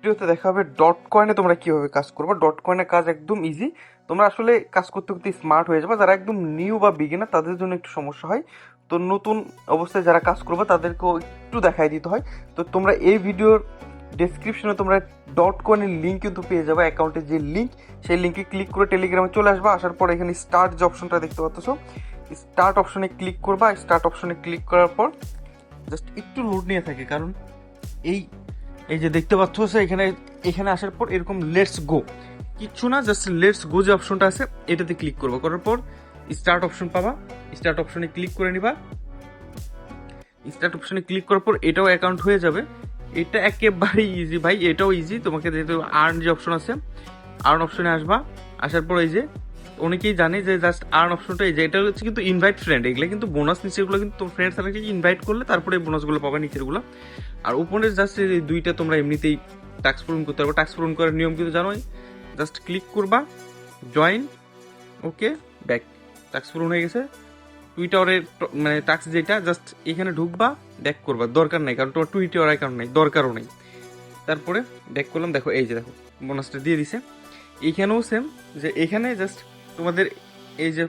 ভিডিওতে দেখা হবে ডট কয়েনে তোমরা কীভাবে কাজ করবে। ডট কয়েনের কাজ একদম ইজি তোমরা আসলে কাজ করতে করতে স্মার্ট হয়ে যাবে। যারা একদম নিউ বা বিগিনার তাদের জন্য একটু সমস্যা হয়। তো নতুন অবস্থায় যারা কাজ করবে, তাদেরকেও একটু দেখাই দিতে হয়। তো তোমরা এই ভিডিওর ডেসক্রিপশনে তোমরা ডট কয়েনের লিঙ্ক কিন্তু পেয়ে যাবে অ্যাকাউন্টের যে লিঙ্ক সেই লিঙ্কে ক্লিক করে টেলিগ্রামে চলে আসবা। আসার পর এখানে স্টার্ট যে অপশনটা দেখতে পাচ্ছ স্টার্ট অপশনে ক্লিক করবা। স্টার্ট অপশনে ক্লিক করার পর জাস্ট একটু লোড নিয়ে থাকে। কারণ এই এই যে দেখতে পাচ্ছ এখানে এখানে আসার পর এরকম লেটস গো কিচ্ছু না জাস্ট লেটস গো যে অপশনটা আছে, এটাতে ক্লিক করব। করার পর স্টার্ট অপশন পাবা। স্টার্ট অপশনে ক্লিক করে নিবা। স্টার্ট অপশনে ক্লিক করার পর এটাও অ্যাকাউন্ট হয়ে যাবে। এটা একেবারে ইজি ভাই, এটাও ইজি তোমাকে যেহেতু আর্ন যে অপশন আছে আর্ন অপশনে আসবা। আসার পর এই যে অনেকেই জানে যে জাস্ট আর্ন অপশনটা এই যে, এটা হচ্ছে কিন্তু ইনভাইট ফ্রেন্ড এগুলো কিন্তু বোনাস নিচেরগুলো কিন্তু তোমার ফ্রেন্ড সার্কেলকে ইনভাইট করলে তারপরে এই বোনাসগুলো পাবা নিচেরগুলো। আর উপরের জাস্ট এই দুইটা তোমরা এমনিতেই টাস্ক পূরণ করতে পারবে। টাস্ক পূরণ করার নিয়ম কিন্তু জানোই জাস্ট ক্লিক করবা জয়েন ওকে ব্যাক টাস্ক পূরণ হয়ে গেছে। টুইটারের মানে টাস্ক যেটা জাস্ট এখানে ঢুকবা ব্যাক করবা, দরকার নাই, কারণ তোমার টুইটার অ্যাকাউন্ট নেই, দরকারও নেই। তারপরে ব্যাক করলাম, দেখো, এই যে দেখো বোনাসটা দিয়ে দিছে। এইখানেও সেম যে এখানে জাস্ট তোমাদের এই যে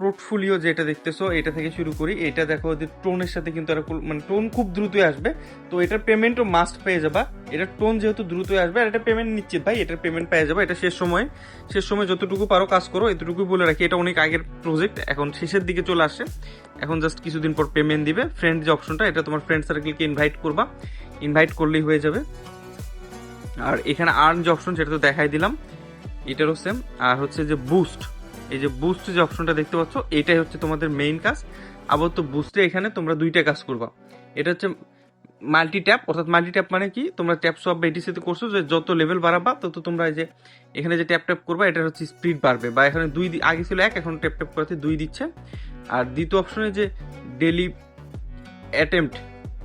পোর্টফোলিও যেটা দেখতেছো, এটা থেকে শুরু করি। এটা দেখো যে টোনের সাথে কিন্তু মানে টোন খুব দ্রুতই আসবে। তো এটার পেমেন্টও মাস্ট পেয়ে যাবা। এটা টোন যেহেতু দ্রুতই আসবে, আর এটা পেমেন্ট নিশ্চিত। ভাই এটার পেমেন্ট পেয়ে যাবে, এটা শেষ সময়। শেষ সময় যতটুকু পারো কাজ করো, এতটুকুই বলে রাখি। এটা অনেক আগের প্রজেক্ট এখন শেষের দিকে চলে আসে। এখন জাস্ট কিছুদিন পর পেমেন্ট দিবে। ফ্রেন্ড যে অপশনটা এটা তোমার ফ্রেন্ড সার্কেলকে ইনভাইট করবা। ইনভাইট করলেই হয়ে যাবে। আর এখানে আর্ন যে অপশন সেটা তো দেখাই দিলাম। এটারও সেম আর হচ্ছে যে বুস্ট এই যে বুস্ট যে অপশনটা দেখতে পাচ্ছ, এটাই হচ্ছে তোমাদের মেইন কাজ। আবার তো বুস্টে এখানে তোমরা দুইটা কাজ করবা। এটা হচ্ছে মাল্টি ট্যাপ অর্থাৎ মাল্টি ট্যাপ মানে কি? তোমরা ট্যাপ সব এটিসিতে করছ যে যত লেভেল বাড়াবা, তত তোমরা যে এখানে যে ট্যাপ ট্যাপ করবা, এটার হচ্ছে স্পিড বাড়বে। বা এখানে দুই আগে ছিল এক, এখন ট্যাপ ট্যাপ করাতে দুই দিচ্ছে। আর দ্বিতীয় অপশনে যে ডেলি অ্যাটেম্পট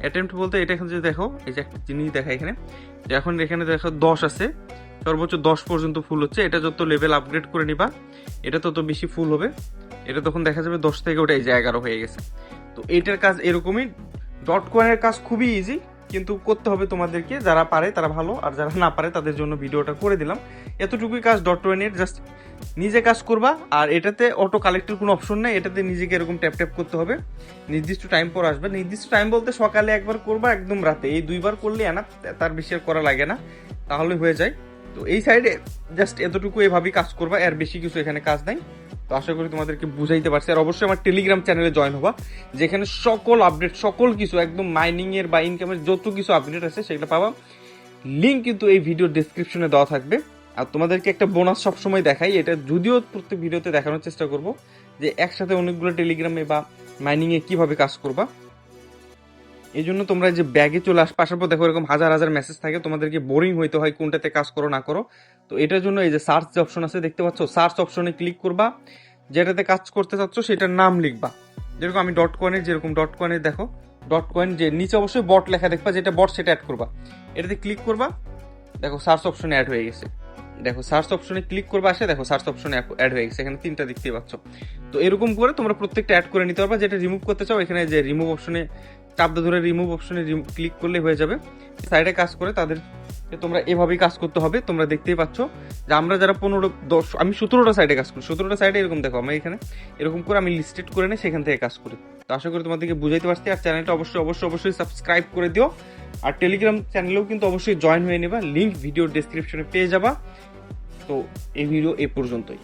অ্যাটেম্পট বলতে এটা এখন যে দেখো, এই যে একটা জিনিস দেখা এখানে। এখন এখানে দেখো দশ আছে। সর্বোচ্চ দশ পর্যন্ত ফুল হচ্ছে। এটা যত লেভেল আপগ্রেড করে নিবা, এটা তত বেশি ফুল হবে। এটা তখন দেখা যাবে দশ থেকে ওটা এই যে এগারো হয়ে গেছে। তো এটার কাজ এরকমই। ডট কয়েনের কাজ খুবই ইজি কিন্তু করতে হবে তোমাদেরকে। যারা পারে তারা ভালো, আর যারা না পারে তাদের জন্য ভিডিওটা করে দিলাম। এতটুকুই কাজ ডট কয়েনের জাস্ট নিজে কাজ করবা, আর এটাতে অটো কালেক্টের কোনো অপশন নেই। এটাতে নিজেকে এরকম ট্যাপ ট্যাপ করতে হবে। নির্দিষ্ট টাইম পর আসবে। নির্দিষ্ট টাইম বলতে সকালে একবার করবা, একদম রাতে। এই দুইবার করলে না তার বেশি আর করা লাগে না। তাহলে হয়ে যায়। তো এই সাইডে জাস্ট এতটুকু এভাবেই কাজ করবা, এর বেশি কিছু এখানে কাজ নাই। তো আশা করি তোমাদেরকে বুঝাইতে পারছি। আর অবশ্যই আমার টেলিগ্রাম চ্যানেলে জয়েন হবা, যেখানে সকল আপডেট সকল কিছু, একদম মাইনিং এর বা ইনকামের যত কিছু আপডেট আছে, সেগুলো পাবা। লিঙ্ক কিন্তু এই ভিডিও ডেসক্রিপশনে দেওয়া থাকবে। আর তোমাদেরকে একটা বোনাস সবসময় দেখাই, এটা যদিও প্রত্যেক ভিডিওতে দেখানোর চেষ্টা করব, যে একসাথে অনেকগুলো টেলিগ্রামে বা মাইনিংয়ে কীভাবে কাজ করবা। এই জন্য তোমরা যে ব্যাগে চলে আসবে আসার পর দেখো এরকম হাজার হাজার মেসেজ থাকে, তোমাদেরকে বোরিং হইতে হয় কোনটাতে কাজ করো, না করো। তো এটার জন্য এই যে সার্চ যে অপশন আছে, দেখতে পাচ্ছ সার্চ অপশনে ক্লিক করবা। যেটাতে কাজ করতে চাচ্ছ, সেটার নাম লিখবা। যেরকম আমি ডট কয়েনের যেরকম ডট কয়েনের দেখো ডট কয়েন যে নিচে অবশ্যই বট লেখা দেখবা, যেটা বট সেটা অ্যাড করবা। এটাতে ক্লিক করবা। দেখো সার্চ অপশনে অ্যাড হয়ে গেছে। দেখো সার্চ অপশনে ক্লিক করবা আসে, দেখো সার্চ অপশনে অ্যাড হয়ে গেছে। এখানে তিনটা দেখতেই পাচ্ছ। তো এরকম করে তোমরা প্রত্যেকটা অ্যাড করে নিতে পারবা, যেটা রিমুভ করতে চাও, এখানে যে রিমুভ অপশনে চাপ ধরে রিমুভ অপশনে ক্লিক করলে হয়ে যাবে। সাইডে কাজ করে তাদের তোমরা এভাবেই কাজ করতে হবে, তোমরা দেখতেই পাচ্ছ যে আমরা যারা পনেরো, দশ, আমি সতেরোটা সাইডে কাজ করি। সতেরোটা সাইডে এরকম দেখো আমি এখানে এরকম করে আমি লিস্টেড করে নিই সেখান থেকে কাজ করি। তো আশা করি তোমাদেরকে বুঝাইতে পারছি, আর চ্যানেলটা অবশ্যই অবশ্যই অবশ্যই সাবস্ক্রাইব করে দিও। আর টেলিগ্রাম চ্যানেলেও কিন্তু অবশ্যই জয়েন হয়ে নেবা লিঙ্ক ভিডিও ডেসক্রিপশনে পেয়ে যাবা। তো এই ভিডিও এ পর্যন্তই।